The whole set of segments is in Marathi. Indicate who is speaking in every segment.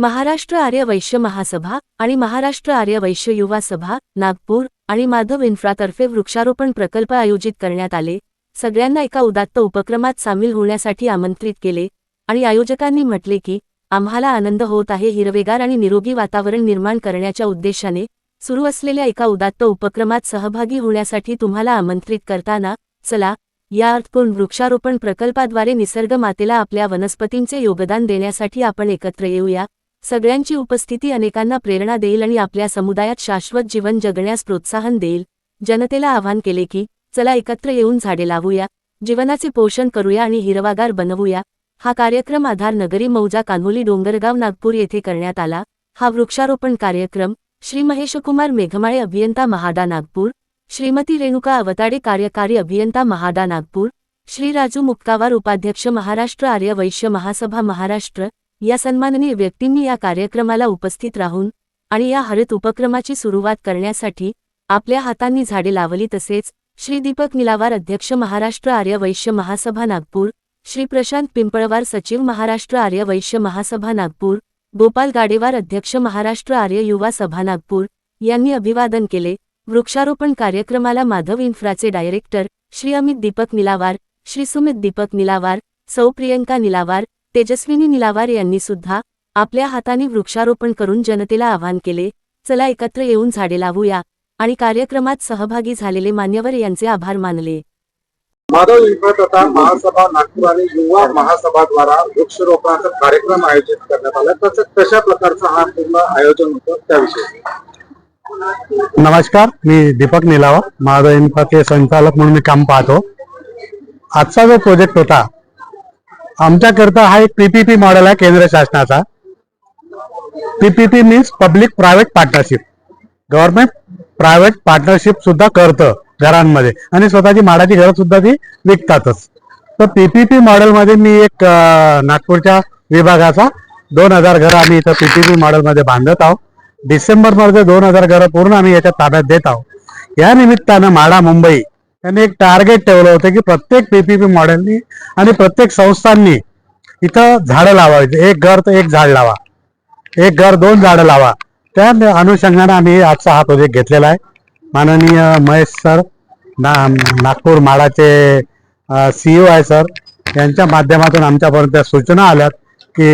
Speaker 1: महाराष्ट्र आर्य वैश्य महासभा आणि महाराष्ट्र आर्य वैश्य युवा सभा नागपूर आणि माधव इन्फ्रातर्फे वृक्षारोपण प्रकल्प आयोजित करण्यात आले. सगळ्यांना एका उदात्त उपक्रमात सामील होण्यासाठी आमंत्रित केले आणि आयोजकांनी म्हटले की आम्हाला आनंद होत आहे हिरवेगार आणि निरोगी वातावरण निर्माण करण्याच्या उद्देशाने सुरू असलेल्या एका उदात्त उपक्रमात सहभागी होण्यासाठी तुम्हाला आमंत्रित करताना चला या अर्थपूर्ण वृक्षारोपण प्रकल्पाद्वारे निसर्ग मातेला आपल्या वनस्पतींचे योगदान देण्यासाठी आपण एकत्र येऊया. सगळ्यांची उपस्थिती अनेकांना प्रेरणा देईल आणि आपल्या समुदायात शाश्वत जीवन जगण्यास प्रोत्साहन देईल. जनतेला आवाहन केले की चला एकत्र येऊन झाडे लावूया जीवनाचे पोषण करूया आणि हिरवागार बनवूया. हा कार्यक्रम आधार नगरी मौजा कान्होली डोंगरगाव नागपूर येथे करण्यात आला. हा वृक्षारोपण कार्यक्रम श्री महेशकुमार मेघमाळे अभियंता महादा नागपूर श्रीमती रेणुका अवताडे कार्यकारी अभियंता महादा नागपूर श्री राजू मुक्कावार उपाध्यक्ष महाराष्ट्र आर्य वैश्य महासभा महाराष्ट्र या सन्माननीय व्यक्तींनी या कार्यक्रमाला उपस्थित राहून आणि या हरित उपक्रमाची सुरुवात करण्यासाठी आपल्या हातांनी झाडे लावली तसेच श्री दीपक निलावार अध्यक्ष महाराष्ट्र आर्य वैश्य महासभा नागपूर श्री प्रशांत पिंपळवार सचिव महाराष्ट्र आर्य वैश्य महासभा नागपूर गोपाल गाडेवार अध्यक्ष महाराष्ट्र आर्य युवा सभा नागपूर यांनी अभिवादन केले. वृक्षारोपण कार्यक्रमाला माधव इन्फ्राचे डायरेक्टर श्री अमित दीपक निलावार श्री सुमित दीपक निलावार सौ प्रियंका निलावार तेजस्विनी निलावार यांनी सुद्धा आपल्या हाताने वृक्षारोपण करून जनतेला आवाहन केले चला एकत्र येऊन झाडे लावूया आणि कार्यक्रमात सहभागी झालेले मान्यवर यांचे आभार मानले.
Speaker 2: माधव इन्फ्रा तथा महासभा नागपूर आणि युवा महासभाद्वारा वृक्षरोपणाचा कार्यक्रम आयोजित करण्यात आला. तसं कशा प्रकारचं हा पूर्ण आयोजन होतं त्याविषयी?
Speaker 3: नमस्कार मी दीपक निलावा माझा इन्फाचे संचालक म्हणून मी काम पाहतो. आजचा जो प्रोजेक्ट होता आमच्याकरता हा एक पीपीपी मॉडेल आहे केंद्र शासनाचा. PPP means public private partnership government private partnership सुद्धा करतं घरांमध्ये. आणि स्वतःची माडाची घरं सुद्धा ती विकतातच. तर पीपीपी मॉडेलमध्ये मी एक नागपूरच्या विभागाचा दोन हजार घरं आम्ही इथं पीपीपी मॉडेलमध्ये बांधत आहोत. डिसेंबरमध्ये दोन हजार घरं पूर्ण आम्ही याच्या ताब्यात देत आहोत. या निमित्तानं माडा मुंबई त्यांनी एक टार्गेट ठेवलं होतं की प्रत्येक पीपीपी मॉडेलनी आणि प्रत्येक संस्थांनी इथं झाडं लावायचे एक घर तर एक झाड लावा. एक घर दोन झाडं लावा. त्या अनुषंगाने आम्ही आजचा हा प्रोजेक्ट घेतलेला आहे. माननीय महेश सर ना नागपूर माडाचे सीईओ आहे सर. यांच्या माध्यमातून आमच्यापर्यंत सूचना आल्यात की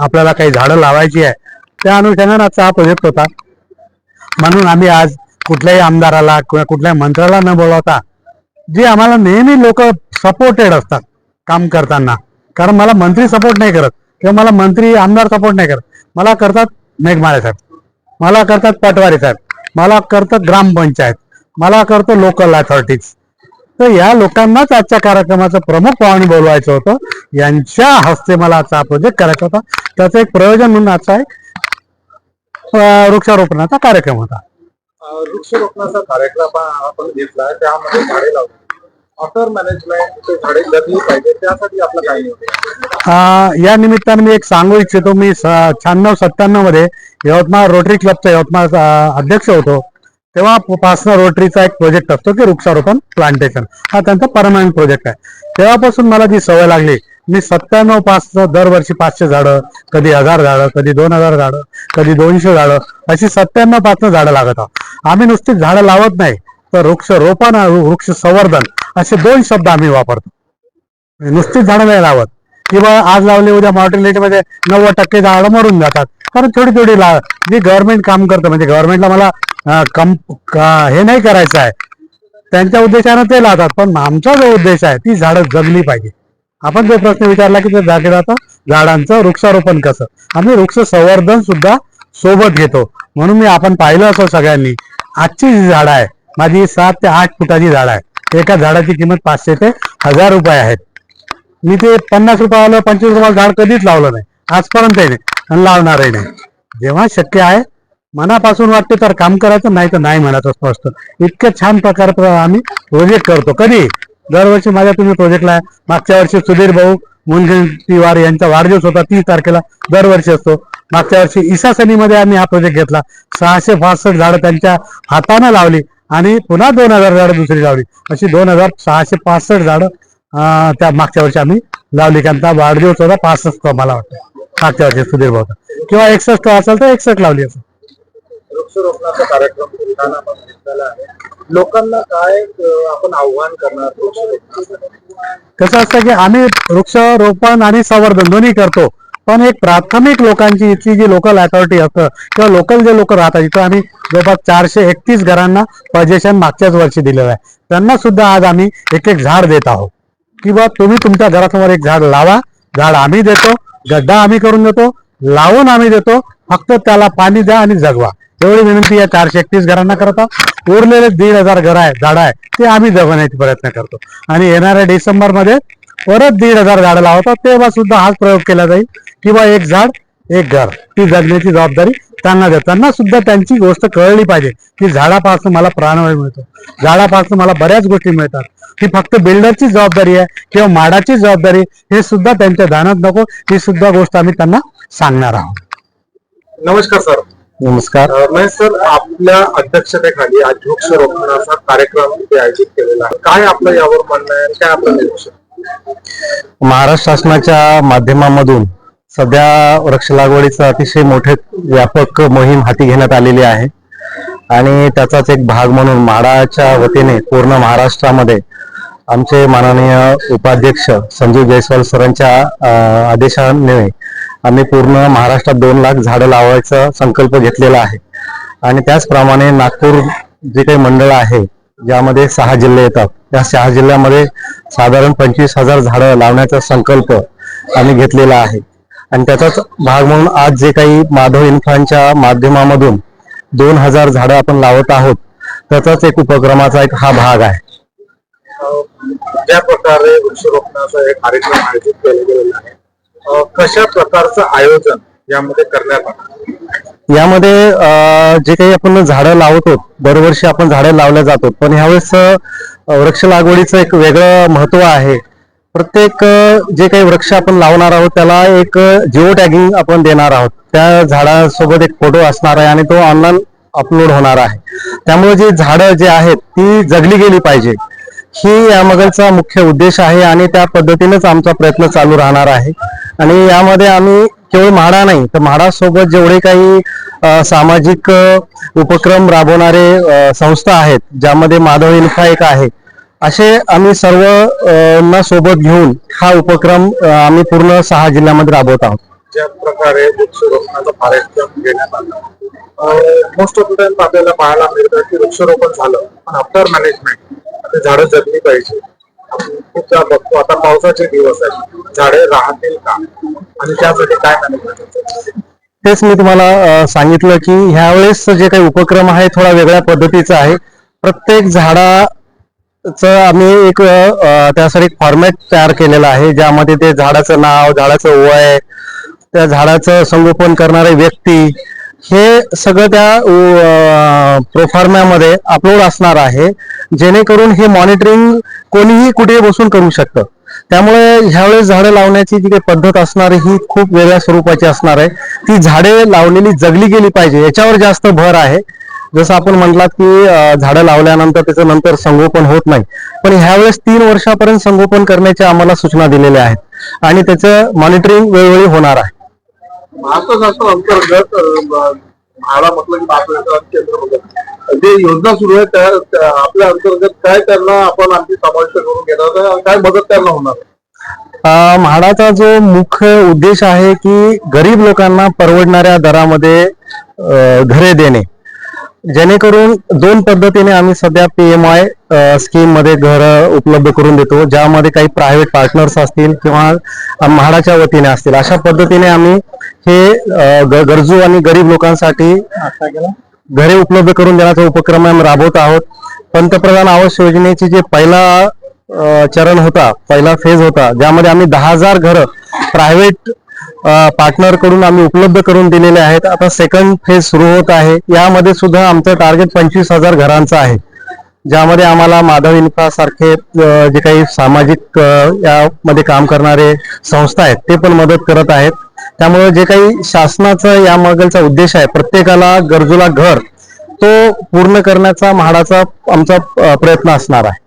Speaker 3: आपल्याला काही झाडं लावायची आहे. त्या अनुषंगाने आजचा हा प्रोजेक्ट होता. म्हणून आम्ही आज कुठल्याही आमदाराला किंवा कुठल्याही मंत्र्याला न बोलवता जे आम्हाला नेहमी लोक सपोर्टेड असतात काम करताना. कारण मला मंत्री सपोर्ट नाही करत. किंवा मला मंत्री आमदार सपोर्ट नाही करत. मला करतात मेघमाळे साहेब. मला करतात पटवारी साहेब. मला करतात ग्रामपंचायत मला करतो लोकल अथॉरिटीज तर या लोकांनाच आजच्या कार्यक्रमाचं प्रमुख पाहुणे बोलवायचं होतं. यांच्या हस्ते मला आजचा प्रोजेक्ट करायचा होता. त्याचं एक प्रयोजन म्हणून आजचा एक वृक्षारोपणाचा कार्यक्रम होता.
Speaker 2: वृक्षरोपणाचा कार्यक्रम आपण घेतला त्यामध्ये झाडे लावली. ऑटर मॅनेजमेंट झाडे जगली पाहिजे त्यासाठी आपलं काय नियोजन
Speaker 3: या निमित्ताने मी एक सांगू इच्छितो मी शहाण्णव सत्त्याण्णवमध्ये यवतमाळ रोटरी क्लबचा यवतमाळ अध्यक्ष होतो. तेव्हा पासन रोटरीचा एक प्रोजेक्ट असतो की वृक्षारोपण प्लांटेशन हा त्यांचा परमनंट प्रोजेक्ट आहे. तेव्हापासून मला जी सवय लागली मी सत्त्याण्णव पाच दरवर्षी पाचशे झाडं कधी हजार झाडं कधी दोन हजार झाडं कधी दोनशे झाडं अशी सत्त्याण्णव पासनं झाडं लागत आहोत. आम्ही नुसतीच झाडं लावत नाही तर वृक्ष रोपण वृक्ष संवर्धन असे दोन शब्द आम्ही वापरतो. नुसतीच झाडं नाही लावत. किंवा आज लावले उद्या मॉर्टिलिटी मध्ये नव्वद टक्के झाडं मरून जातात. कारण थोडी थोडी लाव जी गव्हर्नमेंट काम करतं म्हणजे गव्हर्नमेंटला मला कम का- हे नाही करायचं आहे. त्यांच्या उद्देशानं ते लावतात पण आमचा जो उद्देश आहे ती झाडं जगली पाहिजे. आपण जो प्रश्न विचारला की ते जागेदाता झाडांचं वृक्षारोपण कसं? आम्ही वृक्ष संवर्धन सुद्धा सोबत घेतो. म्हणून मी आपण पाहिलं असं सगळ्यांनी आजची जी झाडं आहे माझी सात ते आठ फुटाची झाडं आहे. एका झाडाची किंमत पाचशे ते हजार रुपये आहेत. मी ते पन्नास रुपयाला पंचवीस रुपयाला झाड कधीच लावलं नाही. आजपर्यंतही नाही आणि लावणारही नाही. जेव्हा शक्य आहे मनापासून वाटते तर काम करायचं नाही तर नाही म्हणायचं स्पष्ट इतकं इतक्या छान प्रकार आम्ही प्रोजेक्ट करतो. कधी? दरवर्षी माझ्या तुम्ही प्रोजेक्टला मागच्या वर्षी सुधीर भाऊ मुनगंटीवार यांचा वाढदिवस होता तीस तारखेला दरवर्षी असतो. मागच्या वर्षी ईसा सनीमध्ये आम्ही हा प्रोजेक्ट घेतला. सहाशे पासष्ट झाडं त्यांच्या हातानं लावली आणि पुन्हा दोन हजार झाडं दुसरी लावली. अशी दोन हजार सहाशे पासष्ट झाडं त्या मागच्या वर्षी आम्ही लावली. त्यांचा वाढदिवस होता पासष्ट मला वाटतं.
Speaker 4: मागच्या वर्षी सुधीर भाऊ किंवा एकसष्ट असेल तर एकसष्ट लावली असेल.
Speaker 2: वृक्षारोपणाचा कार्यक्रम बुलढाणा झाला आहे. लोकांना काय आपण आव्हान करणार
Speaker 4: कसं असतं की आम्ही वृक्षारोपण आणि संवर्धन दोन्ही करतो पण एक प्राथमिक लोकांची इथली जी लोकल अथॉरिटी असतं किंवा लोकल जे लोक राहतात इथं आम्ही जवळपास चारशे एकतीस घरांना पजेशन मागच्याच वर्षी दिलेलं आहे. त्यांना सुद्धा आज आम्ही एक एक झाड देत आहोत. किंवा तुम्ही तुमच्या घरासमोर एक झाड लावा झाड आम्ही देतो गड्डा आम्ही करून देतो लावून आम्ही देतो फक्त त्याला पाणी द्या आणि जगवा. एवढी विनंती या चारशे एकतीस घरांना करता उरलेले दीड हजार घर आहे झाड आहे ते आम्ही जगवण्याचा प्रयत्न करतो. आणि येणाऱ्या डिसेंबरमध्ये परत दीड हजार झाडं लावतात तेव्हा सुद्धा हाच प्रयोग केला जाईल. किंवा एक झाड एक घर ती जगण्याची जबाबदारी त्यांना देताना सुद्धा त्यांची गोष्ट कळली पाहिजे की झाडापासून मला प्राणवायू मिळतो. झाडापासून मला बऱ्याच गोष्टी मिळतात. ही फक्त बिल्डरची जबाबदारी आहे किंवा माडाची जबाबदारी हे सुद्धा त्यांच्या ध्यानात नको ही सुद्धा गोष्ट आम्ही त्यांना सांगणार आहोत.
Speaker 2: नमस्कार सर.
Speaker 4: नमस्कार.
Speaker 2: महेश सर आपल्या अध्यक्षतेखाली आज वृक्षारोपणाचा कार्यक्रम आयोजित केलेला आहे. काय आपलं यावर म्हणणं आहे? काय आपलं निरीक्षण?
Speaker 4: महाराष्ट्र शासनाच्या माध्यमामधून सध्या वृक्ष लागवडीचं अतिशय मोठे व्यापक मोहीम हाती घेण्यात आलेली आहे. आणि त्याचाच एक भाग म्हणून म्हाडाच्या वतीने पूर्ण महाराष्ट्रामध्ये आमचे माननीय उपाध्यक्ष संजीव जयस्वाल सरांच्या आदेशाने आम्ही पूर्ण महाराष्ट्रात दोन लाख झाडं लावायचा संकल्प घेतलेला आहे. आणि त्याचप्रमाणे नागपूर जे काही मंडळ आहे ज्यामध्ये सहा जिल्हे येतात. त्या सहा जिल्ह्यामध्ये साधारण पंचवीस हजार झाडं लावण्याचा संकल्प आम्ही घेतलेला आहे. आणि त्याचाच भाग म्हणून आज जे काही माधव इन्फ्रांच्या माध्यमामधून दोन हजार झाडं आपण लावत आहोत त्याचाच एक उपक्रमाचा एक हा भाग आहे.
Speaker 2: ज्या प्रकारे वृक्षरोपणाचा एक कार्यक्रम आयोजित केला गेलेला आहे कशा प्रकारचं आयोजन यामध्ये करण्यात आलं?
Speaker 4: यामध्ये जे काही आपण झाडं लावतो दरवर्षी आपण झाडं लावल्या जातो पण ह्यावेळेस वृक्ष लागवडीचं एक वेगळं महत्त्व आहे. प्रत्येक जे काही वृक्ष आपण लावणार आहोत त्याला एक जिओ टॅगिंग आपण देणार आहोत. त्या झाडासोबत एक फोटो असणार आहे आणि तो ऑनलाईन अपलोड होणार आहे. त्यामुळे जी झाडं जे आहेत ती जगली गेली पाहिजे. ही यामागचा मुख्य उद्देश आहे आणि त्या पद्धतीनेच आमचा प्रयत्न चालू राहणार आहे. आणि यामध्ये आम्ही केवळ म्हाडा नाही तर म्हाडासोबत जेवढे काही सामाजिक उपक्रम राबवणारे संस्था आहेत ज्यामध्ये माधव इन्फा एक आहे असे आम्ही सर्व सोबत घेऊन हा उपक्रम आम्ही पूर्ण सहा जिल्ह्यामध्ये राबवत आहोत.
Speaker 2: ज्या प्रकारे वृक्षारोपणाचा कार्यक्रम घेण्यात आला मोस्ट ऑफ द टाइम आपल्याला पाहायला मिळतं की वृक्षारोपण झालं पण आफ्टर मॅनेजमेंट ते झाडं जगली पाहिजे. आपण खूपदा बघतो आता पावसाचे दिवस आहे झाडे राहतील का? आणि त्यासाठी काय मॅनेजमेंट
Speaker 4: तेच मी तुम्हाला सांगितलं की ह्यावेळेस जे काही उपक्रम आहे थोडा वेगळ्या पद्धतीचा आहे. प्रत्येक झाडाचं आम्ही एक त्यासाठी एक फॉर्मॅट तयार केलेला आहे ज्यामध्ये ते झाडाचं नाव झाडाचं वय त्या झाडाचं संगोपन करणारे व्यक्ती हे सगळं त्या प्रोफार्म्यामध्ये अपलोड असणार आहे. जेणेकरून हे मॉनिटरिंग कोणीही कुठेही बसून करू शकतं. त्यामुळे ह्यावेळेस झाडं लावण्याची जी काही पद्धत असणार आहे ही खूप वेगळ्या स्वरूपाची असणार आहे. ती झाडे लावलेली जगली गेली पाहिजे याच्यावर जास्त भर आहे. जसं आपण म्हटलात की झाडं लावल्यानंतर त्याचं नंतर संगोपन होत नाही. पण ह्यावेळेस तीन वर्षापर्यंत संगोपन करण्याच्या आम्हाला सूचना दिलेल्या आहेत. आणि त्याचं मॉनिटरिंग वेळोवेळी होणार आहे.
Speaker 2: महाराष्ट्र शासन अंतर्गत म्हाडा म्हटलं की महाराष्ट्र केंद्र जे योजना सुरू आहे त्या आपल्या अंतर्गत काय त्यांना आपण आमची समाविष्ट करून घेणार काय मदत त्यांना होणार
Speaker 4: अं, म्हाडाचा जो मुख्य उद्देश आहे की गरीब लोकांना परवडणाऱ्या दरामध्ये घरे देणे. जेणेकरून दोन पद्धतीने आम्ही सध्या पी एम आय स्कीममध्ये घर उपलब्ध करून देतो. ज्यामध्ये काही प्रायव्हेट पार्टनर्स असतील किंवा म्हाडाच्या वतीने असतील. अशा पद्धतीने आम्ही हे ग- गरजू आणि गरीब लोकांसाठी घरे उपलब्ध करून देण्याचा उपक्रम आम्ही राबवत आहोत. पंतप्रधान आवास योजनेची जे पहिला चरण होता पहिला फेज होता ज्यामध्ये आम्ही दहा हजार घरं प्रायव्हेट पार्टनरकडून आम्ही उपलब्ध करून दिलेले आहेत. आता सेकंड फेज सुरू होत आहे. यामध्ये सुद्धा आमचं टार्गेट पंचवीस हजार घरांचं आहे. ज्यामध्ये आम्हाला माधव इन्फ्रासारखे जे काही सामाजिक यामध्ये काम करणारे संस्था आहेत ते पण मदत करत आहेत. त्यामुळे जे काही शासनाचा यामागलचा उद्देश आहे प्रत्येकाला गरजूला घर तो पूर्ण करण्याचा म्हाडाचा आमचा प्रयत्न असणार आहे.